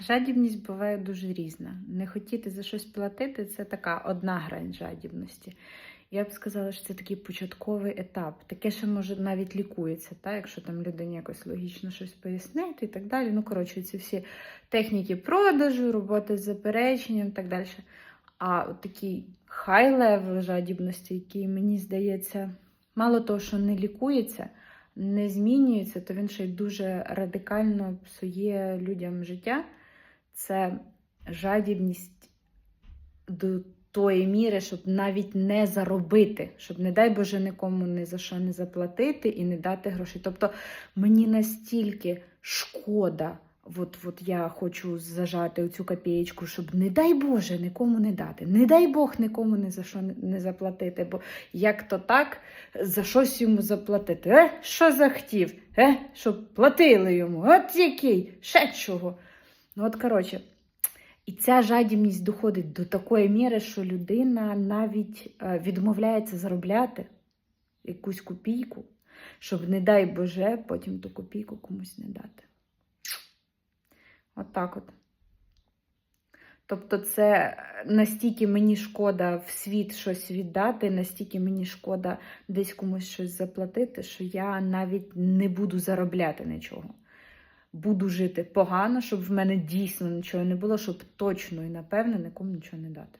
Жадібність буває дуже різна. Не хотіти за щось платити це така одна грань жадібності. Я б сказала, що це такий початковий етап. Таке ще може навіть лікується, та? якщо там людині якось логічно щось пояснити і так далі. Ну, коротше, ці всі техніки продажу, роботи з запереченням і так далі. А от такий хай-левел жадібності, який, мені здається, мало того, що не лікується, не змінюється, то він ще й дуже радикально псує людям життя. Це жадібність до тої міри, щоб навіть не заробити, щоб, не дай Боже, нікому ні за що не заплатити і не дати грошей. Тобто мені настільки шкода, от, от я хочу зажати оцю копієчку, щоб, не дай Боже, нікому не дати. Не дай Бог нікому не за що не заплатити. Бо як то так, за щось йому заплатити? Е, що захотів? Е, щоб платили йому? От який? Ще чого? Ну, от, коротше, і ця жадібність доходить до такої міри, що людина навіть е, відмовляється заробляти якусь копійку, щоб, не дай Боже, потім ту копійку комусь не дати. От так от. Тобто, це настільки мені шкода в світ щось віддати, настільки мені шкода десь комусь щось заплатити, що я навіть не буду заробляти нічого. Буду жити погано, щоб в мене дійсно нічого не було, щоб точно і напевно нікому нічого не дати.